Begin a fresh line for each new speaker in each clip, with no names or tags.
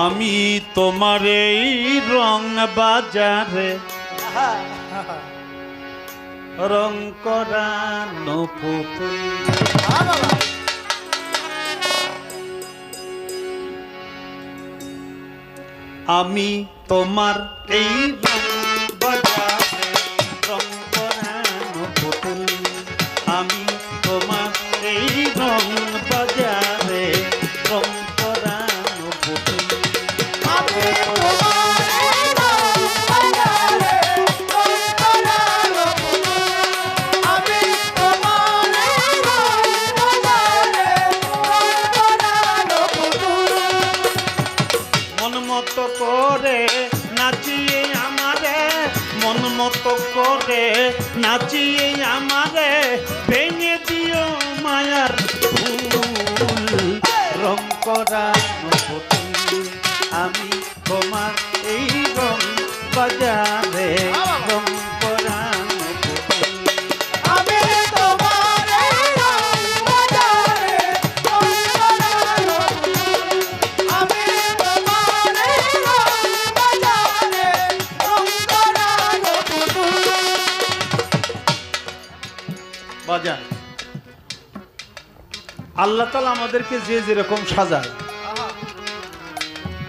আমি তোমার এই রং বাজারে রং করানো পুতুল আমি তোমার এই রং করে নাচিয়ে আমারে মন মতো করে নাচিয়ে আমারে ভেঙে দিও মায়ার ফুল রং করানো বাজান। আল্লাহ তালা আমাদেরকে যে যেরকম সাজায়,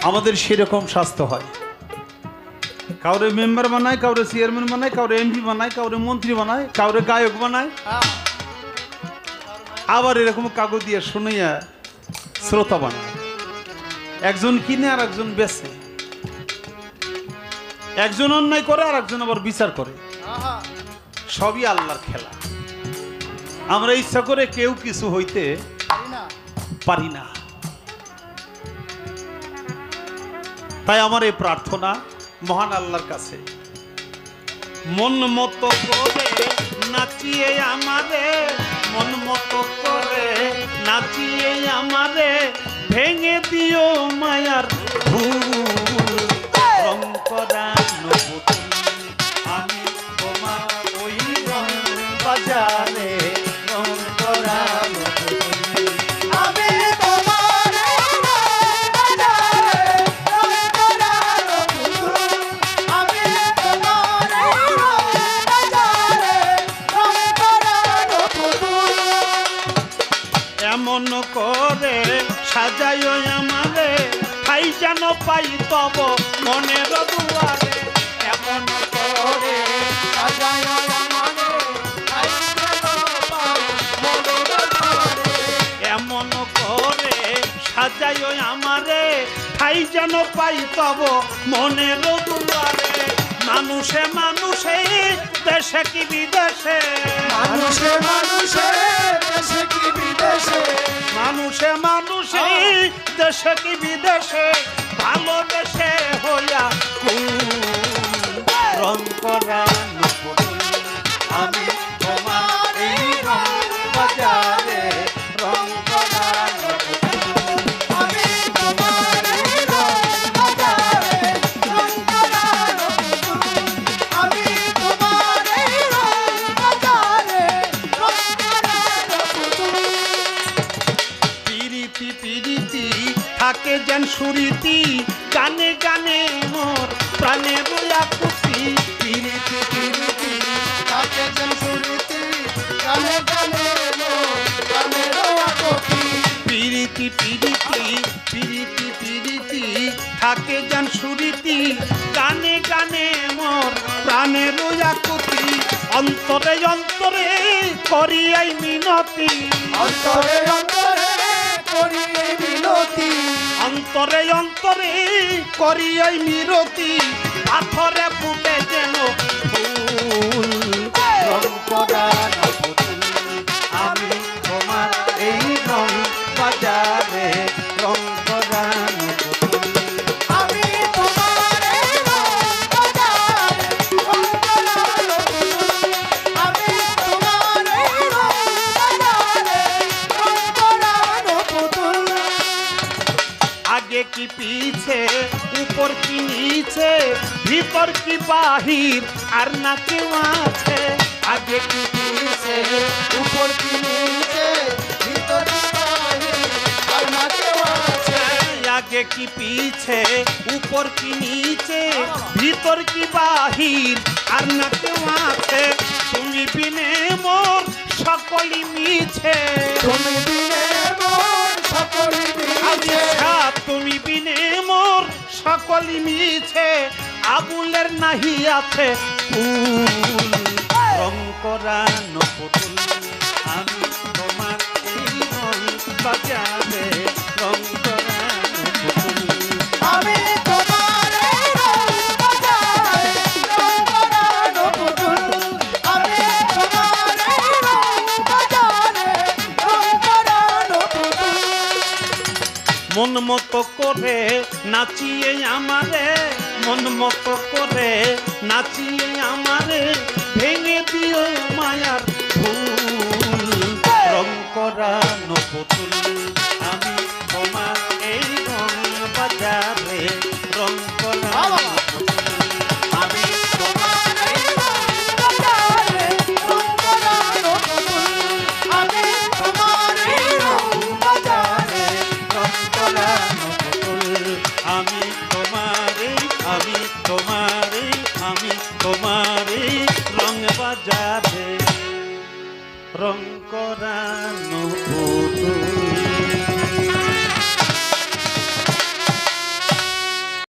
আমাদের সেরকম স্বাস্থ্য হয়। কাউরে মেম্বার বানায়, কাউরে চেয়ারম্যান বানায়, কাউরে এমপি বানায়, কাউরে মন্ত্রী বানায়, কাউরে গায়ক বানায়। আবার এরকম কাগজ দিয়ে শুনিয়া শ্রোতা বানায়। একজন কিনে আর একজন বেচে। একজন অন্যায় করে আর একজন আবার বিচার করে। সবই আল্লাহর খেলা। আমরা ইচ্ছা করে কেউ কিছু হইতে পারি না। তাই আমার এই প্রার্থনা মহান আল্লাহর কাছে। মন মতো করে নাচিয়ে আমারে মন মতো করে নাচিয়ে আমারে ভেঙে দিও মায়ার রং পুতুল। আমি তোমার ওই রং বাজারে সাজায় আমারে খাই যেন পাই তব মনের দুয়ারে। এমন করে
সাজায়।
এমন করে সাজায় আমারে খাই যেন পাই তব মনের দুয়ারে। মানুষে মানুষে, দেশে কি বিদেশে?
মানুষে মানুষে, দেশে কি বিদেশে?
মানুষে মানুষে দেশে কি বিদেশে ভালো দেশে হইয়া রং করা। আমি যেন সুরিতি গানে গানে মোর প্রাণে বইয়া কুতি পিরিতি পিরিতি
যেন সুরতি, গানে গানে।
পিরিতি পিরিতি পিরিতি পিরিতি থাকে যেন সুরিতি গানে গানে মোর প্রাণে রোয়া কুতি অন্তরে অন্তরে করিয়াই মিনতি।
অন্তরে অন্তরে করি এই মিনতি।
অন্তরে অন্তরে করিয়াই মিরতি পাথরে ফুটে যেন ফুল
কি পিছে উপর কি নিচে ভিতর কি বাহির আর না কেউ আছে।
আগে কি পিছে উপর কি নিচে ভিতর কি বাহির আর না কেউ আছে। আগে কি পিছে উপর কি নিচে ভিতর কি বাহির আর না কেউ আছে। তুমি বিনে মোর সকলি মিছে।
তুমি বিনে মোর সকলি মিছে।
সকলি মিছে আবুলের নাহি আছে রং করা নপুতুল আমি তোমার বাজাবে। রং মন মতো করে নাচিয়ে আমারে, মন মতো করে নাচিয়ে আমারে, ভেঙে দিও মায়ার ফুল, রং করা নতুন যাবে রং করানো পুতুল।